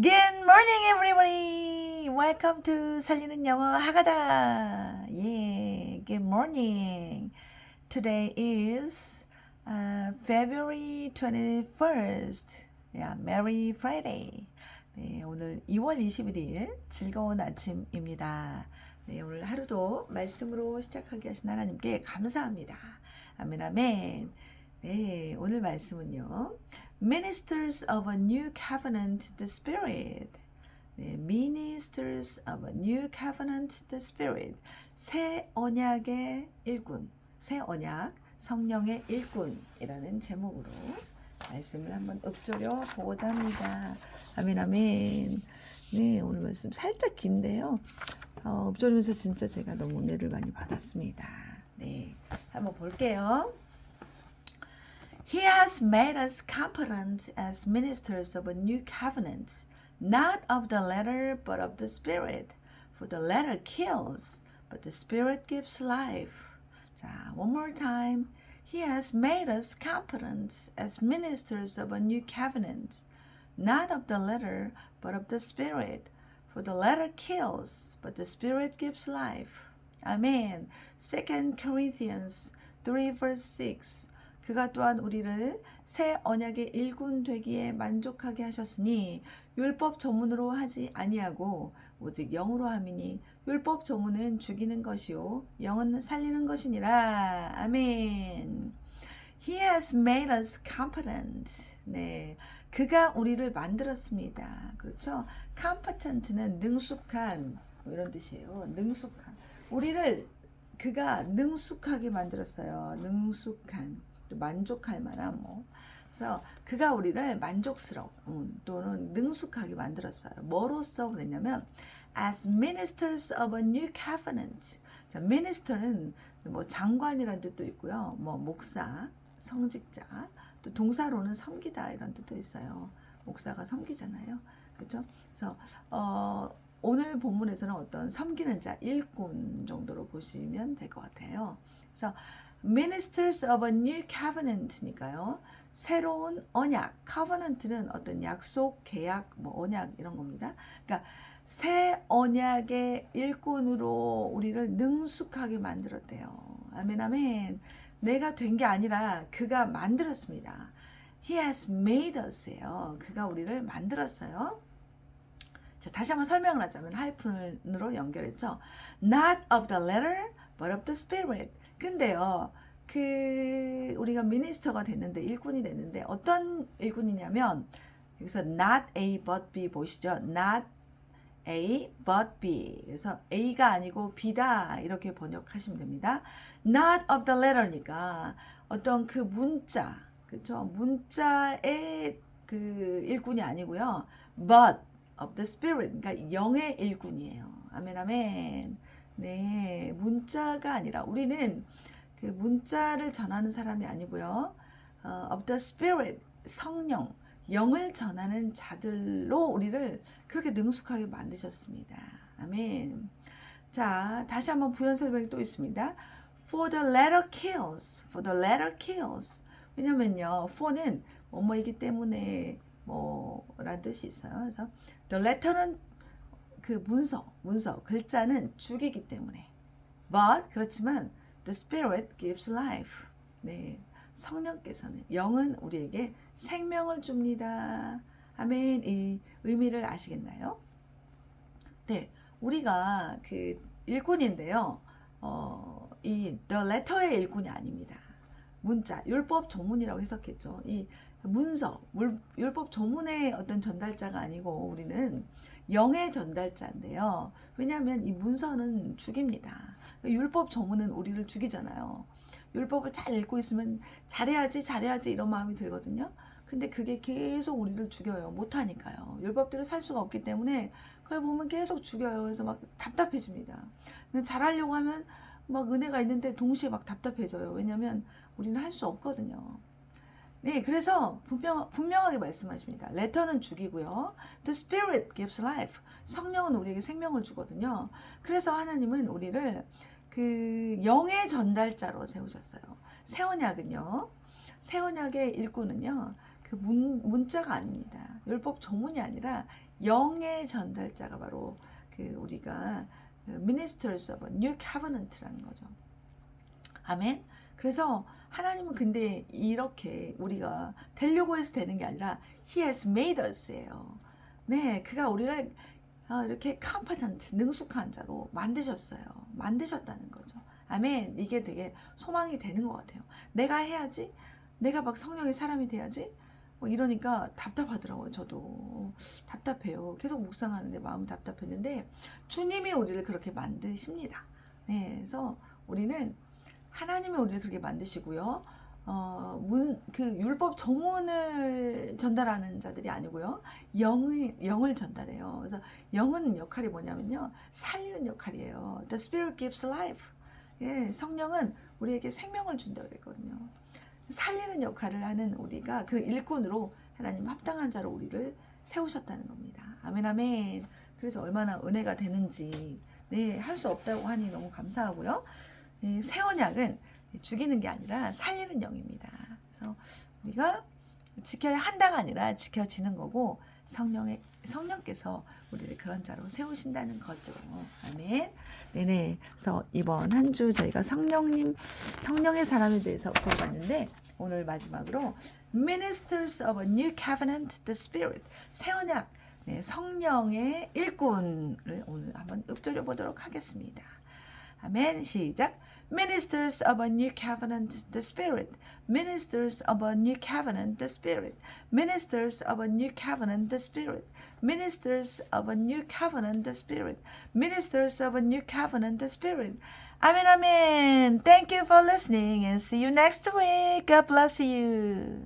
Good morning, everybody. Welcome to 살리는 영어 하가다. Yeah, good morning. Today is uh, February 21st. Yeah, Merry Friday. 네, 오늘 2월 21일 즐거운 아침입니다. 네, 오늘 하루도 말씀으로 시작하게 하신 하나님께 감사합니다. 아멘, 아멘. 네, 오늘 말씀은요. Ministers of a new covenant, the Spirit. 네, Ministers of a new covenant, the Spirit. 새 언약의 일꾼, 새 언약, 성령의 일꾼이라는 제목으로 말씀을 한번 읊조려 보고자 합니다. 아멘, 아멘. 네, 오늘 말씀 살짝 긴데요. 어, 읊조리면서 진짜 제가 너무 은혜를 많이 받았습니다. 네, 한번 볼게요. He has made us competent as ministers of a new covenant, not of the letter, but of the Spirit. For the letter kills, but the Spirit gives life. 자, one more time. He has made us competent as ministers of a new covenant, not of the letter, but of the Spirit. For the letter kills, but the Spirit gives life. Amen. 2 Corinthians 3 verse 6. 그가 또한 우리를 새 언약의 일군 되기에 만족하게 하셨으니 율법 조문으로 하지 아니하고 오직 영으로 함이니 율법 조문은 죽이는 것이요 영은 살리는 것이니라 아멘. He has made us competent. 네. 그가 우리를 만들었습니다. 그렇죠? competent는 능숙한 뭐 이런 뜻이에요. 능숙한. 우리를 그가 능숙하게 만들었어요. 능숙한. 또 만족할 만한 뭐. 그래서 그가 우리를 만족스러운 음, 또는 능숙하게 만들었어요. 뭐로써 그랬냐면 as ministers of a new covenant. 자, minister는 뭐 장관이라는 뜻도 있고요. 뭐 목사, 성직자, 또 동사로는 섬기다 이런 뜻도 있어요. 목사가 섬기잖아요. 그렇죠? 그래서 어, 오늘 본문에서는 어떤 섬기는 자, 일꾼 정도로 보시면 될 것 같아요. 그래서 ministers of a new covenant니까요. 새로운 언약, covenant는 어떤 약속, 계약, 뭐 언약 이런 겁니다. 그러니까 새 언약의 일꾼으로 우리를 능숙하게 만들었대요. 아멘, 아멘. 내가 된 게 아니라 그가 만들었습니다. He has made us예요. 그가 우리를 만들었어요. 자, 다시 한번 설명을 하자면 하이픈으로 연결했죠. Not of the letter, but of the spirit. 근데요, 그 우리가 미니스터가 됐는데 일꾼이 됐는데 어떤 일꾼이냐면 여기서 not A but B 보시죠. not A but B. 그래서 A가 아니고 B다 이렇게 번역하시면 됩니다. not of the letter니까 어떤 그 문자, 그렇죠? 문자의 그 일꾼이 아니고요. but of the spirit. 그러니까 영의 일꾼이에요. 아멘 아멘. 네, 문자가 아니라 우리는 그 문자를 전하는 사람이 아니고요. 어, of the spirit, 성령, 영을 전하는 자들로 우리를 그렇게 능숙하게 만드셨습니다. 아멘. 자, 다시 한번 부연 설명이 또 있습니다. For the letter kills. For the letter kills. 왜냐면요, for는 뭐뭐이기 때문에 뭐라는 뜻이 있어요. 그래서 the letter는 그 문서, 문서, 글자는 죽이기 때문에. But 그렇지만 the spirit gives life. 네. 성령께서는 영은 우리에게 생명을 줍니다. 아멘. 이 의미를 아시겠나요? 네. 우리가 그 일꾼인데요. 어, 이 the letter의 일꾼이 아닙니다. 문자, 율법 조문이라고 해석했죠. 이 문서, 물, 율법 조문의 어떤 전달자가 아니고 우리는 영의 전달자인데요. 왜냐하면 이 문서는 죽입니다. 율법 조문은 우리를 죽이잖아요. 율법을 잘 읽고 있으면 잘해야지, 잘해야지 이런 마음이 들거든요. 근데 그게 계속 우리를 죽여요. 못하니까요. 율법대로 살 수가 없기 때문에 그걸 보면 계속 죽여요. 그래서 막 답답해집니다. 근데 잘하려고 하면 막 은혜가 있는데 동시에 막 답답해져요. 왜냐면 우리는 할 수 없거든요. 네, 그래서 분명, 분명하게 말씀하십니다. 레터는 죽이고요. The Spirit gives life. 성령은 우리에게 생명을 주거든요. 그래서 하나님은 우리를 그 영의 전달자로 세우셨어요. 새 언약은요. 새 언약의 일꾼은요. 그 문, 문자가 아닙니다. 율법 조문이 아니라 영의 전달자가 바로 그 우리가 그 ministers of new covenant라는 거죠. 아멘. 그래서 하나님은 근데 이렇게 우리가 되려고 해서 되는 게 아니라 He has made us예요. 네, 그가 우리를 어, 이렇게 competent, 능숙한 자로 만드셨어요. 만드셨다는 거죠. 아멘. 이게 되게 소망이 되는 것 같아요. 내가 해야지. 내가 막 성령의 사람이 돼야지. 뭐 이러니까 답답하더라고요. 저도 답답해요. 계속 묵상하는데 마음이 답답했는데 주님이 우리를 그렇게 만드십니다. 네, 그래서 우리는 하나님이 우리를 그렇게 만드시고요. 어, 문, 그 율법 정원을 전달하는 자들이 아니고요. 영을, 영을 전달해요. 그래서 영은 역할이 뭐냐면요. 살리는 역할이에요. The Spirit gives life. 예, 성령은 우리에게 생명을 준다고 그랬거든요. 살리는 역할을 하는 우리가 그 일꾼으로 하나님 합당한 자로 우리를 세우셨다는 겁니다. 아멘, 아멘. 그래서 얼마나 은혜가 되는지, 네, 할 수 없다고 하니 너무 감사하고요. 이새 언약은 죽이는 게 아니라 살리는 영입니다. 그래서 우리가 지켜야 한다가 아니라 지켜지는 거고 성령의 성령께서 우리를 그런 자로 세우신다는 거죠. 아멘. 네네. 그래서 이번 한 주 저희가 성령님 성령의 사람에 대해서 들어봤는데 오늘 마지막으로 Ministers of a New Covenant, the Spirit 새 언약 네, 성령의 일꾼을 오늘 한번 읊조려 보도록 하겠습니다. 아멘. 시작. Ministers of a new covenant, the Spirit. Ministers of a new covenant, the Spirit. Ministers of a new covenant, the Spirit. Ministers of a new covenant, the Spirit. Ministers of a new covenant, the Spirit. Amen, amen. Thank you for listening and see you next week. God bless you.